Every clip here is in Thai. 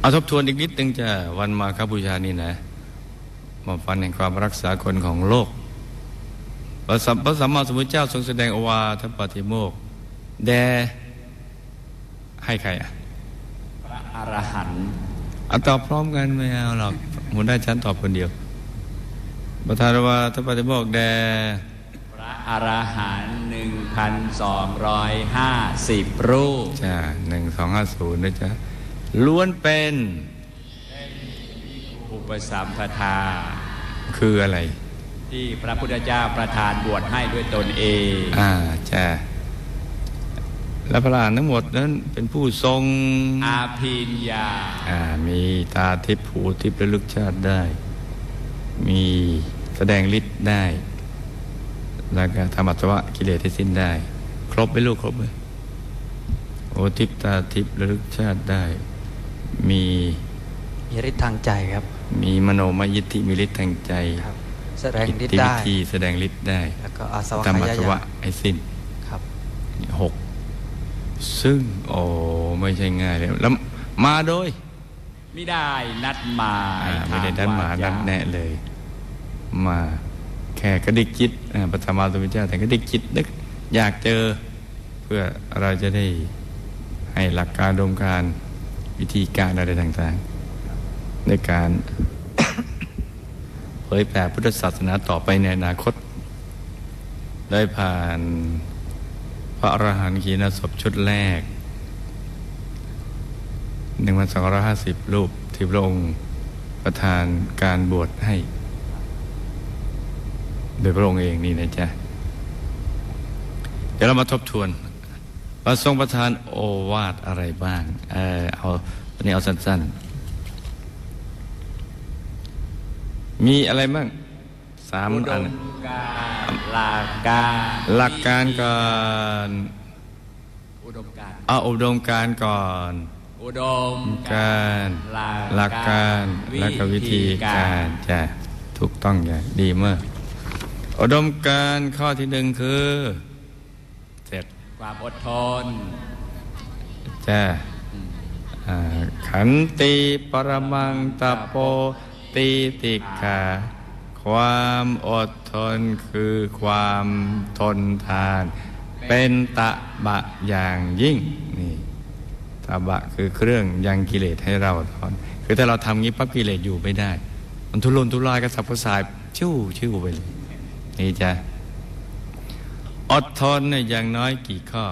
เอาทบทวนอีกนิดนึงจะวันมาคบูชานี่นะมาฟันแห่งความรักษาคนของโลกพระสัมพระสัมมาสัมพุทธเจ้าทรงแสดงโอวาทปาฏิโมกข์แด่ให้ใครอะพระอรหันต์เอาตอบพร้อมกันไม่เอาหรอกหัวหน้าชั้นตอบคนเดียวประธานว่าทปาฏิโมกข์แด่พระอรหันต์หนึ่งพันสองร้อยห้าสิบรูปจ้าหนึ่งสองห้าศูนย์นะจ๊ะ ล้วนเป็น อุปสัมปทา คืออะไร ที่พระพุทธเจ้าประทานบวชให้ด้วยตนเอง อ่าจ้าและพระอรหันต์ทั้งหมดนั้นเป็นผู้ทรงอาภิญญาอ่ามีตาทิพย์หูทิพย์ระลึกชาติได้ มีแสดงฤทธิ์ได้ แล้วก็ทำอัตวะกิเลสให้สิ้นได้ ครบไหมลูกครบไหมโอทิพย์ตาทิพย์ระลึกชาติได้ มีมีฤทธิ์ทางใจครับ มีมโนมยิทธิมีฤทธิ์ทางใจครับแสดงอิทฤทธิธิ์วิได้ธีแสดงฤทธิ์ได้ แล้วก็อาสวะทำอัขยาตวะยะให้สิ้นครับหกซึ่ง โอ้ไม่ใช่ง่ายเลยแล้วมาโดย ไม่ได้นัดหมายอ่าไม่ได้ทด้างนหมาจด้านแนะเลย มาแค่กระดิกจิตอ่าปฐมาตุมิเจ้าแต่กระดิกจิตนึกอยากเจอ เพื่อเราจะได้ให้หลักการดมการ วิธีการอะไรต่างๆ ในการเผยแผ่พุทธศาสนาต่อไปในอนาคต ได้ผ่านพระอรหันต์ขีณาศพชุดแรกหนึ่งพันสองร้อยห้าสิบรูปที่พระองค์ประทานการบวชให้ โดยพระองค์เองนี่นะจ๊ะ เดี๋ยวเรามาทบทวน พระทรงประทานโอวาทอะไรบ้าง เออเอาตอนนี้เอาสั้นๆ มีอะไรบ้างสามอุดอันมการหลักการ หลักการก่อนอุดมการเอาอุดมการณ์ก่อนอุดมการหลักการและก็วิธีการจ้ะถูกต้องอย่างดีมาก อุดมการณ์ข้อที่หนึ่งคือเสร็จ ความอดทนจ้าขันติปรมังตะโปตีติกาความอดทนคือความทนทาน เป็นตะบะอย่างยิ่งนี่ตะบะคือเครื่องยังกิเลสให้เราทอนคือถ้าเราทำงี้ปั๊บกิเลสอยู่ไม่ได้ มันทุรนทุรายกระสับกระส่ายชิ่วชิ่วไปเลยนี่จ้ะ อดทนเนี่ยอย่างน้อยกี่ข้อ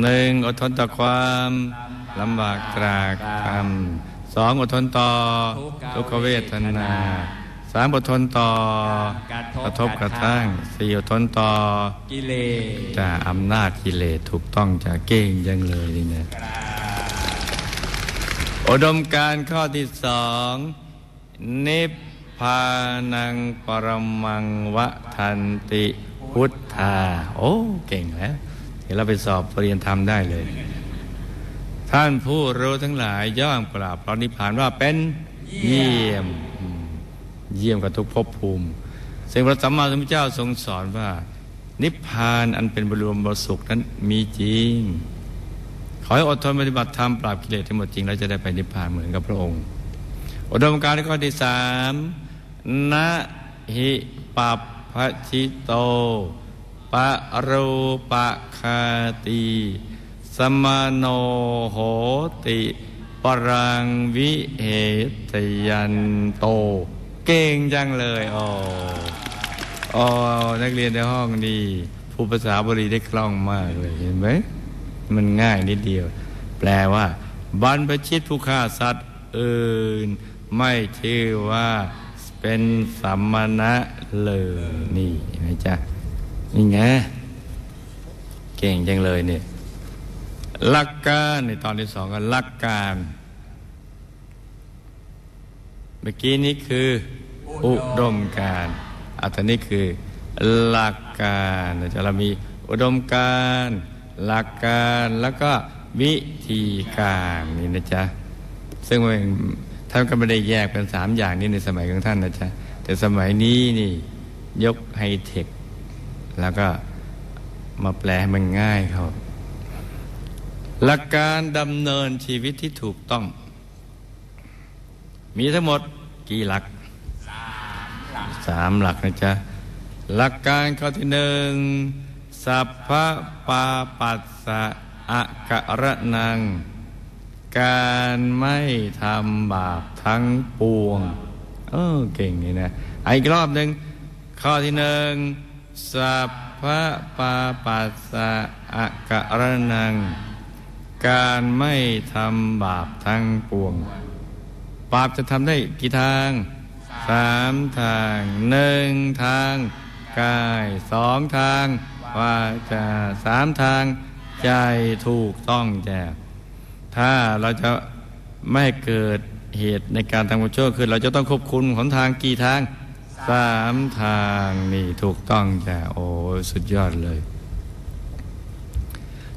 หนึ่งอดทนต่อความลำบากตรากตรำสองอดทนต่อทุกขเวทนาสามอดทนต่อกระทบกระทั่งสี่อดทนต่อกิเลสจะอำนาจกิเลสถูกต้องจะเก่งยังเลยนี่นะอุดมการณ์ข้อที่สองนิพพานังปรมังวะทันติพุทธา โอ้ เก่งแล้ว เดี๋ยวเราไปสอบปรริญญาธรรมได้เลย ท่านผู้รู้ทั้งหลายย่อมกราบพระนิพพานว่าเป็นเยี่ยม เยี่ยมกับทุกภพภูมิซึ่งพระสัมมาสัมพุทธเจ้าทรงสอนว่า นิพพานอันเป็นบรมบสุขนั้นมีจริง ขอให้อดทนปฏิบัติธรรมปราบกิเลสทั้งหมดจริง แล้วจะได้ไปนิพพานเหมือนกับพระองค์ อุดมการณ์ข้อที่สาม นะหิปัปพชิโตปะรูปะคาตีสมโนโหติปรังวิเหตยันโต เก่งจังเลยโอ้โอ้นักเรียนในห้องนี่ผู้ภาษาบาลีได้คล่องมากเลยเห็นไหมมันง่ายนิดเดียว แปลว่า บรรพชิตผู้ฆ่าสัตว์อื่น ไม่ชื่อว่า เป็นสัมมณะเลยนี่นไหมจ๊ะนี่ไงเก่งจังเลยเนี่ยหลักการในตอนที่สองก็หลักการ เมื่อกี้นี้คือ อุดมการอันนี้คือหลักการนะจะเรามีอุดมการ หลักการแล้วก็วิธีการนี่นะจ๊ะซึ่งมัน ท่านก็ไม่ได้แยกเป็นสามอย่างนี้ในสมัยของท่านนะจ๊ะแต่สมัยนี้นี่ยกไฮเทค แล้วก็มาแปลมันง่ายเขาหลักการดำเนินชีวิตที่ถูกต้อง มีทั้งหมดกี่หลักสามหลักนะจ๊ะ หลักการข้อที่หนึ่งสัพพะปาปัสสะอะกะระนัง การไม่ทำบาปทั้งปวง เออเก่งนี่นะอีกรอบหนึ่งข้อที่หนึ่งสัพพะปาปัสสะอะกะระนัง การไม่ทำบาปทั้งปวง บาปจะทำได้กี่ทางสามทางหนึ่งทาง กายสองทางวาจาสามทาง ใจถูกต้องแจก ถ้าเราจะไม่ให้เกิดเหตุในการทำความชั่วคือ เราจะต้องควบคุมของทางกี่ทางสามทางนี่ถูกต้องจ้ะโอ้สุดยอดเลย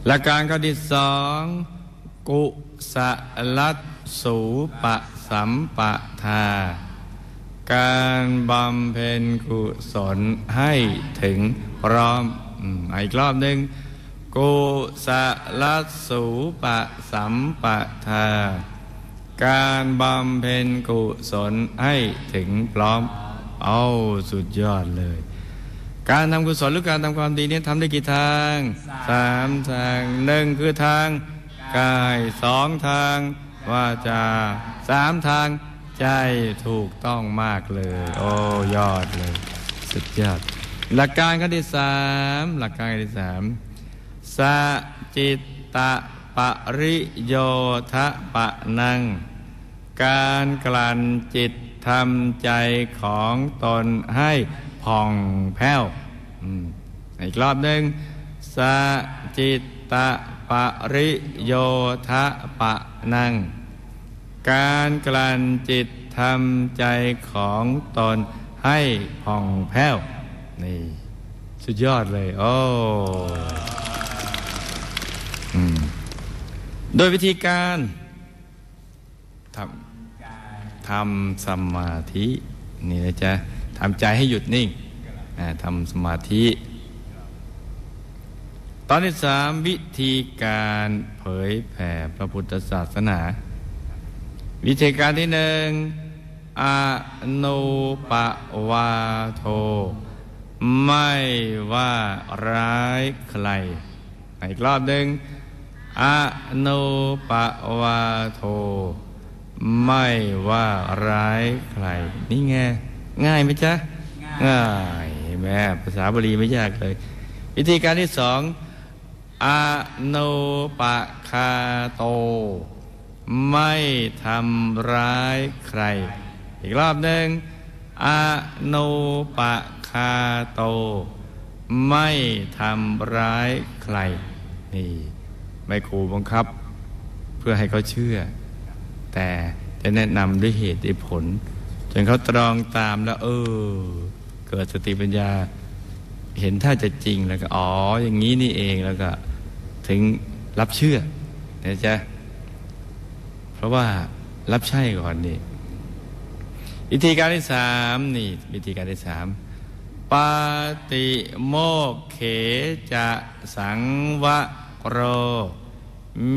หลักการข้อที่สองกุสลัดสูปะสัมปะทา การบำเพ็ญกุศลให้ถึงพร้อมอืมอีกรอบหนึ่ง กุสลัสูปะสัมปะทา การบำเพ็ญกุศลให้ถึงพร้อม เอาสุดยอดเลย การทำกุศลหรือการทำความดีนี้ทำได้กี่ทางสามทางหนึ่งคือทาง กายสองทางวาจาสามทางใจถูกต้องมากเลย โอ้ยอดเลย สุดยอด หลักการข้อที่สามหลักการข้อที่สาม สจิตตะปริโยทะปะนัง การกลั่นจิตทำใจของตนให้ผ่องแผ้วอีกรอบหนึ่งสจิตตะปริโยทะปะนัง การกลั่นจิตทำใจของตนให้ผ่องแผ้ว นี่ สุดยอดเลย โอ้ โดยวิธีการทำทำสมาธินี่นะจ๊ะทำใจให้หยุดนิ่งทำสมาธิ ตอนที่สามวิธีการเผยแผ่พระพุทธศาสนา วิธีการที่หนึ่งอนุปวาโท ไม่ว่าร้ายใครอีกรอบหนึ่ง อนุปวาโท ไม่ว่าร้ายใคร นี่ไงง่ายไหมจ๊ะ ง่ายแม่ภาษาบาลีไม่ยากเลย วิธีการที่สองอนุปคาโต ไม่ทำร้ายใคร อีกรอบหนึ่งอนุปคาโต ไม่ทำร้ายใคร นี่ ไม่ครูบังคับ เพื่อให้เขาเชื่อ แต่จะแนะนำด้วยเหตุด้วยผล จนเขาตรองตามแล้วเออ เกิดสติปัญญา เห็นถ้าจะจริงแล้วก็อ๋ออย่างนี้นี่เองแล้วก็ถึงรับเชื่อนะจ๊ะเพราะว่ารับใช่ก่อนนี่วิธีการที่สามนี่วิธีการที่สามปาติโมกเขจะสังวะ โร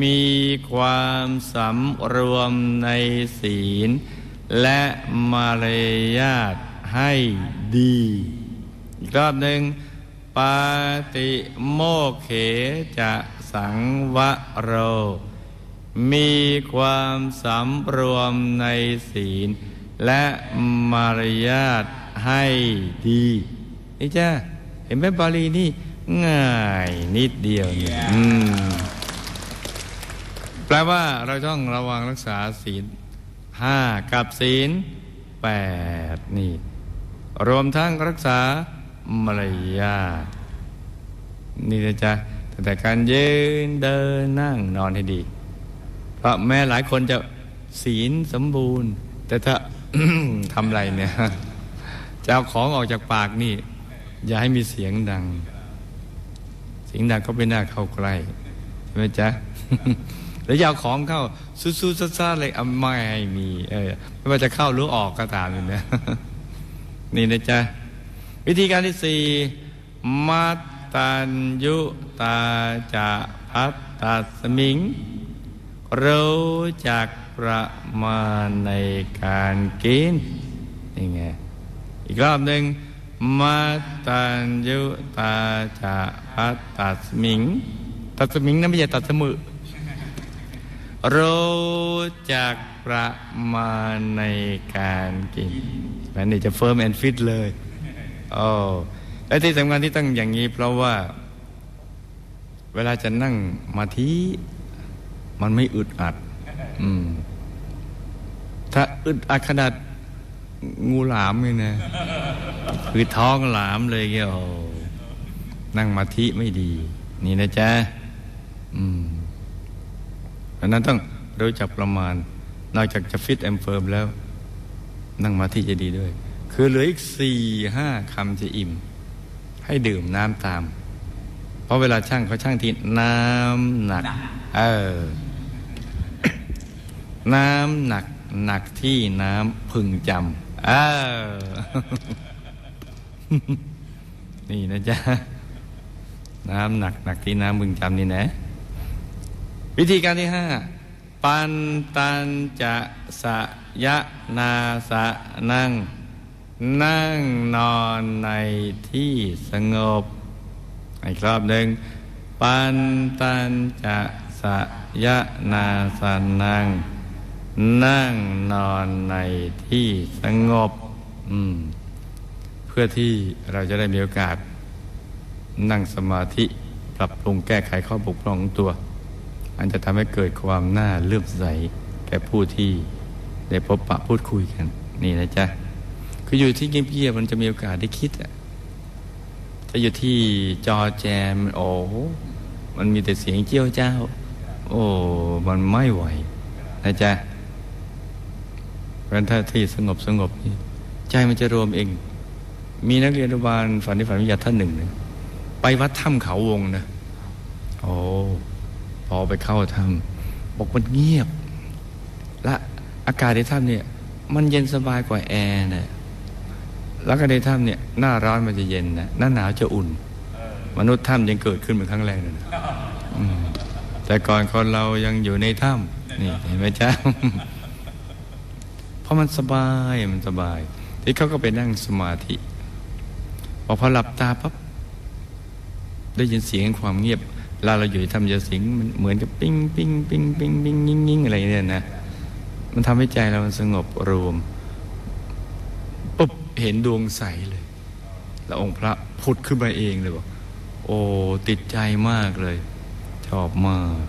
มีความสำรวมในศีล และมารยาทให้ดี อีกรอบหนึ่งปาติโมเขจะสังวะโร มีความสำรวมในศีล และมารยาทให้ดี นี่จ้าเห็นไหมบาลีนี่ ง่ายนิดเดียวเนี่ยอืมแปลว่าเราต้องระวังรักษาศีลห้ากับศีลแปดนี่ รวมทั้งรักษามารยาทนี่นะจ๊ะตั้งแต่การยืนเดินนั่งนอนให้ดี เพราะแม้หลายคนจะศีลสมบูรณ์ แต่ถ้าทำอะไรเนี่ยจะเอาของออกจากปากนี่ อย่าให้มีเสียงดัง เสียงดังก็ไม่น่าเข้าใกล้ใช่ไหมจ๊ะแล้วยาเอาของเข้าสู้ๆซ่าๆเลยอาไม่ให้มี เออไม่ว่าจะเข้าหรือออกก็ตามอยู่เนี่ยนี่นะจ๊ะวิธีการที่สี่มัตตัญยุตาจะพัตตัสมิงรู้จักประมาณในการกินนี่ไงอีกรอบหนึ่ง มาตัญยุตาจะพัตตัสมิง ตัสมิงนั่นไม่ใช่ตัสมือรู้จักประมาณในการกินอันนี้จะเฟิร์มแอนฟิตเลยโอ้และที่สำคัญที่ต้องอย่างนี้ เพราะว่า เวลาจะนั่งมาทีมันไม่อึดอัด อืม ถ้าอึดอัดขนาด งูหลามเลยนะคือท้องหลามเลยเงี้ยโอ้นั่งมาธิไม่ดี นี่นะจ๊ะอืมเพราะนั้นต้องรู้จักประมาณ นอกจากจะฟิตแอมเฟิร์มแล้ว นั่งมาที่จะดีด้วย คือเหลืออีกสี่ห้าคำจะอิ่ม ให้ดื่มน้ำตาม เพราะเวลาช่างเขาช่างที่น้ำหนัก เออ น้ำหนักหนักที่น้ำพึงจำ เออนี่นะจ๊ะ น้ำหนักหนักที่น้ำพึงจำนี่นะ วิธีการที่ห้าปันตันจะสะยะนาสะนั่ง นั่งนอนในที่สงบ อีกรอบหนึ่งปันตันจะสะยะนาสะนั่ง นั่งนอนในที่สงบเพื่อที่เราจะได้มีโอกาส นั่งสมาธิปรับปรุงแก้ไขข้อบกพร่องของตัว อันจะทำให้เกิดความน่าเลื่อมใสแก่ผู้ที่ได้พบปะพูดคุยกัน นี่นะจ๊ะ คืออยู่ที่เงียบๆมันจะมีโอกาสได้คิดอะถ้าอยู่ที่จอแจมโอ้มันมีแต่เสียงเจี้ยวเจ้า โอ้ มันไม่ไหวนะจ๊ะ เพราะฉะนั้นถ้าที่สงบสงบนี่ใจมันจะรวมเอง มีนักเรียนอนุบาลฝันที่ฝันวิทยาท่านหนึ่งนี่ยไปวัดถ้ำเขาวงนะโอ้พอไปเข้าถ้ำบอกมันเงียบ และอากาศในถ้ำเนี่ย มันเย็นสบายกว่าแอร์นะแล้วก็ในถ้ำเนี่ยหน้าร้อนมันจะเย็นนะหน้าหนาวจะอุ่น มนุษย์ถ้ำยังเกิดขึ้นเป็นครั้งแรกเลยนะแต่ก่อนคนเรายังอยู่ในถ้ำนี่เห็นไหมจ๊ะ ราะมันสบายมันสบาย ที่เขาก็ไปนั่งสมาธิพอพอหลับตาปั๊บได้ยินเสียงความเงียบเวลาเราอยู่ในถ้ำจะเสียงมันเหมือนกับปิ้งปิ้งปิ้งปิ้งปิ้งยิงยิงอะไรเนี่ยนะมันทำให้ใจเรามันสงบรวมปุ๊บเห็นดวงใสเลย แล้วองค์พระพุทธขึ้นมาเองเลยบอกโอ้ติดใจมากเลย ชอบมาก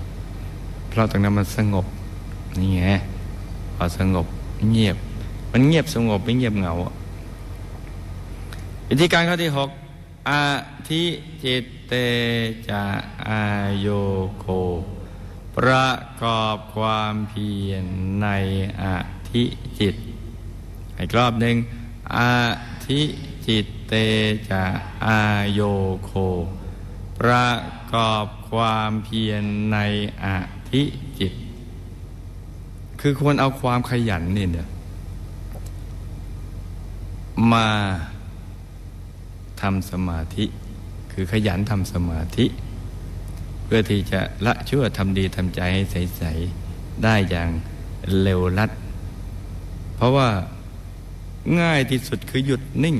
เพราะตรงนั้นมันสงบนี่ไงพอสงบ เงียบ มันเงียบสงบไม่เงียบเหงาอะวิธีการข้อที่หกอาทิจิตเตจะอายโยโค ประกอบความเพียรในอาทิจิตอีกรอบหนึ่งอาทิจิตเตจะอายโยโค ประกอบความเพียรในอาทิจิต คือควรเอาความขยันนี่เนี่ยมาทำสมาธิ คือขยันทำสมาธิ เพื่อที่จะละชั่วทำดีทำใจให้ใส ๆ ได้อย่างเร็วลัด เพราะว่าง่ายที่สุดคือหยุดนิ่ง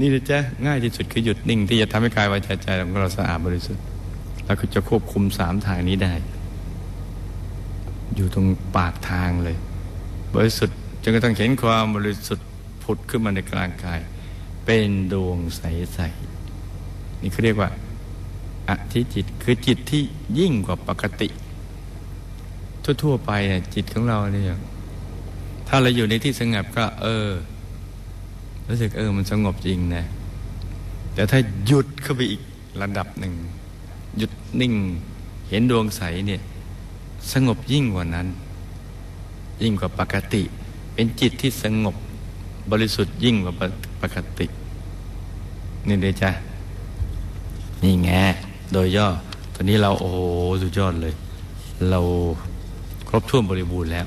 นี่นะจ๊ะง่ายที่สุดคือหยุดนิ่ง ที่จะทำให้กายวาจาใจของเราสะอาดบริสุทธิ์แล้วก็จะควบคุมสามทางนี้ได้ อยู่ตรงปากทางเลย บริสุทธิ์จนกระทั่งเห็นความบริสุทธิ์ผุดขึ้นมาในกลางกาย เป็นดวงใสๆนี่เขาเรียกว่าอธิจิตคือจิตที่ยิ่งกว่าปกติ ทั่วๆไปเนี่ยจิตของเราเนี่ยถ้าเราอยู่ในที่สงบก็ เออ รู้สึกเออมันสงบจริงนะ แต่ถ้าหยุดเข้าไปอีกระดับหนึ่งหยุดนิ่ง เห็นดวงใสเนี่ย สงบยิ่งกว่านั้น ยิ่งกว่าปกติ เป็นจิตที่สงบบริสุทธิ์ยิ่งกว่าปกติ นี่เดจ้ะนี่แงโดยย่อตอนนี้เราโอ้โหสุดยอดเลย เราครบถ้วนบริบูรณ์แล้ว